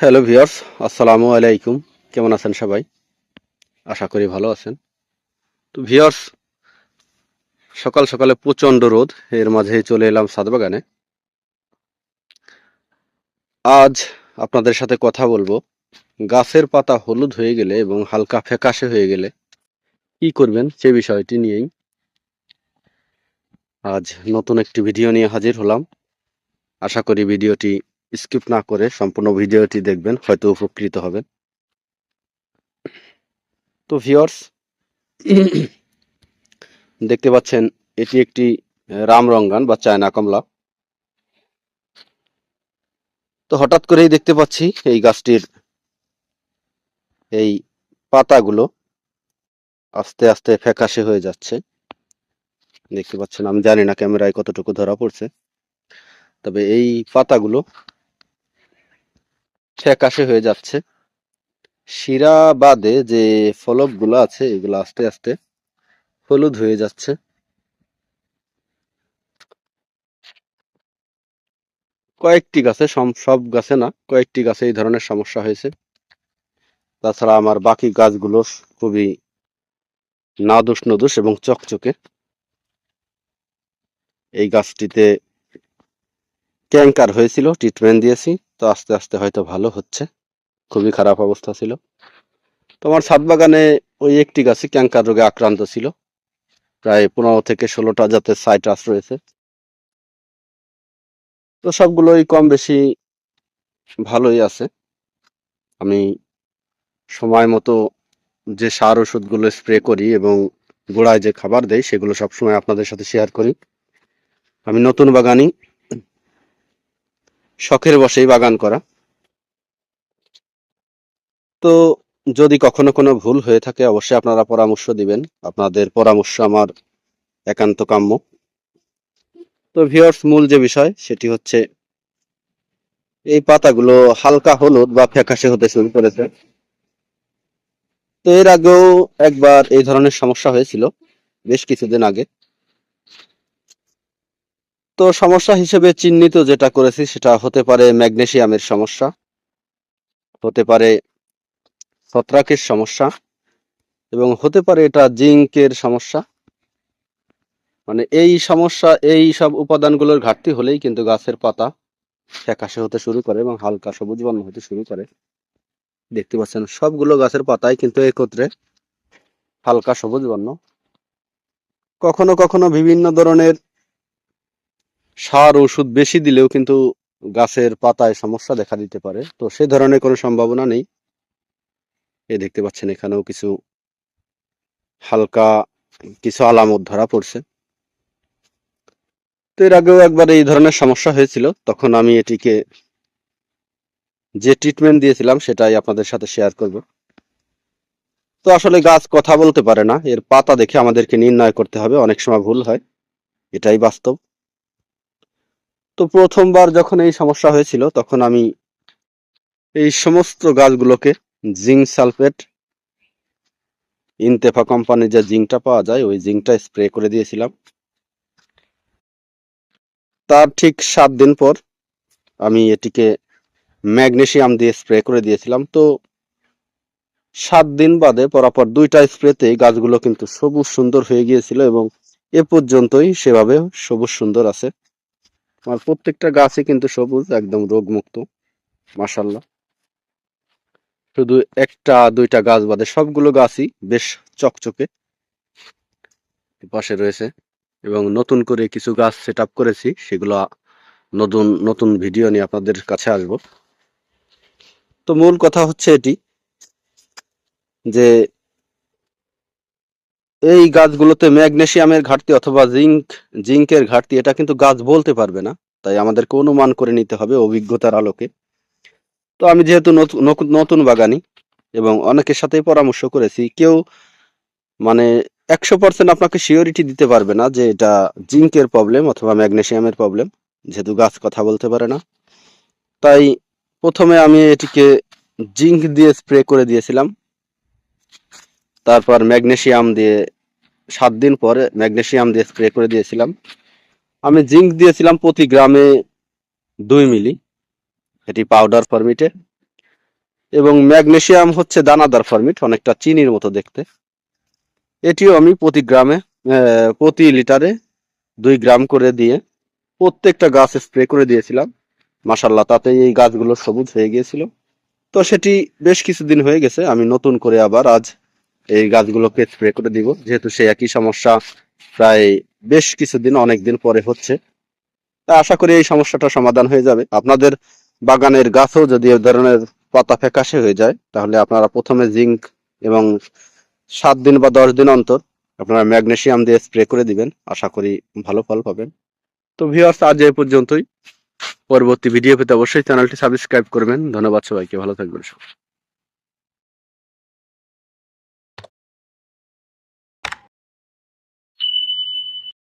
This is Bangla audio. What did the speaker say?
হ্যালো ভিউয়ার্স আসসালামু আলাইকুম কেমন আছেন সবাই? আশা করি ভালো আছেন। তো ভিউয়ার্স সকাল সকালে প্রচণ্ড রোদ, এর মাঝে চলে এলাম সাদ বাগানে আজ আপনাদের সাথে কথা বলব। গাছের পাতা হলুদ হয়ে গেলে এবং হালকা ফ্যাকাশে হয়ে গেলে কি করবেন সে বিষয়টি নিয়েই আজ নতুন একটি ভিডিও নিয়ে হাজির হলাম। আশা করি ভিডিওটি স্কিপ না করে সম্পূর্ণ ভিডিওটি দেখবেন, হয়তো উপকৃত হবেন। তো ভিওর্স দেখতে পাচ্ছেন, এটি একটি রামরঙ্গান বা চায়না কমলা। তো হঠাৎ করেই দেখতে পাচ্ছি এই গাছটির এই পাতাগুলো আস্তে আস্তে ফ্যাকাশে হয়ে যাচ্ছে। দেখতে পাচ্ছেন, আমি জানি না ক্যামেরায় কতটুকু ধরা পড়ছে। তবে এই পাতাগুলো ফ্যাকাশে হয়ে যাচ্ছে। শিরা বাদে যে ফলকগুলো আছে, এগুলো আস্তে আস্তে হলুদ হয়ে যাচ্ছে। কয়েকটি গাছে সব গাছে না, কয়েকটি গাছে এই ধরনের সমস্যা হয়েছে। তাছাড়া আমার বাকি গাছগুলো খুবই নাদুস নদুস এবং চকচকে। এই গাছটিতে ক্যাঙ্কার হয়েছিল, ট্রিটমেন্ট দিয়েছি। তো আস্তে আস্তে হয়তো ভালো হচ্ছে। খুবই খারাপ অবস্থা ছিল। তোমার ছাদ বাগানে ওই একটি গাছে ক্যাঙ্কার রোগে আক্রান্ত ছিল। প্রায় পনেরো থেকে ষোলোটা জাতের সাইট্রাস রয়েছে। তো সবগুলোই কম বেশি ভালোই আছে। আমি সময় মতো যে সার ওষুধগুলো স্প্রে করি এবং গোড়ায় যে খাবার দেই, সেগুলো সবসময় আপনাদের সাথে শেয়ার করি। আমি নতুন বাগানি শখের বসেই বাগান করা। তো যদি কখনো কোনো ভুল হয়ে থাকে, অবশ্যই আপনারা পরামর্শ দিবেন। আপনাদের পরামর্শ আমার একান্ত কাম্য। তো ভিওর্স মূল যে বিষয়, সেটি হচ্ছে এই পাতাগুলো হালকা হলুদ বা ফ্যাকাশে হতে শুরু করেছে। তো এর আগেও একবার এই ধরনের সমস্যা হয়েছিল, বেশ কিছুদিন আগে। তো সমস্যা হিসেবে চিহ্নিত যেটা করেছি সেটা হতে পারে ম্যাগনেশিয়ামের সমস্যা, হতে পারে ছত্রাকের সমস্যা, এবং হতে পারে এটা জিঙ্কের সমস্যা। মানে এই সমস্যা, এই সব উপাদানগুলোর ঘাটতি হলেই কিন্তু গাছের পাতা ফ্যাকাশে হতে শুরু করে এবং হালকা সবুজ বর্ণ হতে শুরু করে। দেখতে পাচ্ছেন, সবগুলো গাছের পাতাই কিন্তু একত্রে হালকা সবুজ বর্ণ। কখনো কখনো বিভিন্ন ধরনের সার ওষুধ বেশি দিলেও কিন্তু গাছের পাতায় সমস্যা দেখা দিতে পারে। তো সে ধরনের কোনো সম্ভাবনা নেই। এ দেখতে পাচ্ছেন এখানেও কিছু হালকা কিছু আলামত ধরা পড়ছে। তো এর আগেও একবার এই ধরনের সমস্যা হয়েছিল। তখন আমি এটিকে যে ট্রিটমেন্ট দিয়েছিলাম সেটাই আপনাদের সাথে শেয়ার করব। তো আসলে গাছ কথা বলতে পারে না। এর পাতা দেখে আমাদেরকে নির্ণয় করতে হবে। অনেক সময় ভুল হয়। এটাই বাস্তব। তো প্রথমবার যখন এই সমস্যা হয়েছিল, তখন আমি এই সমস্ত গাছগুলোকে জিঙ্ক সালফেট, ইনতেফা কোম্পানির যে জিঙ্কটা পাওয়া যায়, ওই জিঙ্কটা স্প্রে করে দিয়েছিলাম। তার ঠিক সাত দিন পর আমি এটিকে ম্যাগনেসিয়াম দিয়ে স্প্রে করে দিয়েছিলাম। তো সাত দিন বাদে পরাপর দুইটা স্প্রেতেই গাছগুলো কিন্তু সবুজ সুন্দর হয়ে গিয়েছিল এবং এ পর্যন্তই সেভাবে সবুজ সুন্দর আছে। আমার প্রত্যেকটা গাছই কিন্তু সবুজ, একদম রোগমুক্ত মাসাল্লাহ শুধু একটা, দুইটা গাছ বাদে সবগুলো গাছই বেশ চকচকে পাশে রয়েছে এবং নতুন করে কিছু গাছ সেট করেছি, সেগুলো নতুন নতুন ভিডিও নিয়ে আপনাদের কাছে আসব। তো মূল কথা হচ্ছে এটি যে এই গাছগুলোতে ম্যাগনেশিয়ামের ঘাটতি অথবা জিঙ্ক, জিঙ্কের ঘাটতি, এটা কিন্তু গাছ বলতে পারবে না। তাই আমাদেরকে অনুমান করে নিতে হবে অভিজ্ঞতার আলোকে। তো আমি যেহেতু নতুন বাগানি এবং অনেকের সাথেই পরামর্শ করেছি, কেউ মানে একশো পার্সেন্ট আপনাকে সিওরিটি দিতে পারবে না যে এটা জিঙ্কের প্রবলেম অথবা ম্যাগনেশিয়ামের প্রবলেম, যেহেতু গাছ কথা বলতে পারে না। তাই প্রথমে আমি এটিকে জিঙ্ক দিয়ে স্প্রে করে দিয়েছিলাম। তারপর ম্যাগনেশিয়াম দিয়ে সাত দিন পরে ম্যাগনেশিয়াম দিয়ে স্প্রে করে দিয়েছিলাম। আমি জিঙ্ক দিয়েছিলাম প্রতি গ্রামে দুই মিলি, এটি পাউডার ফরমিটে এবং ম্যাগনেশিয়াম হচ্ছে দানাদার ফরমিট, অনেকটা চিনির মতো দেখতে। এটিও আমি প্রতি গ্রামে প্রতি লিটারে দুই গ্রাম করে দিয়ে প্রত্যেকটা গাছ স্প্রে করে দিয়েছিলাম। মাসাল্লাহ তাতে এই গাছগুলো সবুজ হয়ে গিয়েছিল। তো সেটি বেশ কিছুদিন হয়ে গেছে, আমি নতুন করে আবার আজ এই গাছগুলোকে স্প্রে করে দিব। যেহেতু সেই একই সমস্যা প্রায় বেশ কিছুদিন অনেক দিন পরে হচ্ছে। তা আশা করি এই সমস্যাটা সমাধান হয়ে যাবে। আপনাদের বাগানের গাছও যদি এ ধরনের পাতা ফ্যাকাশে হয়ে যায়, তাহলে আপনারা প্রথমে জিঙ্ক এবং সাত দিন বা দশ দিন অন্তর আপনারা ম্যাগনেশিয়াম দিয়ে স্প্রে করে দিবেন। আশা করি ভালো ফল পাবেন। তো ভিউয়ার্স আজ এই পর্যন্তই। পরবর্তী ভিডিও পেতে অবশ্যই চ্যানেলটি সাবস্ক্রাইব করবেন। ধন্যবাদ সবাইকে। ভালো থাকবেন সবাই।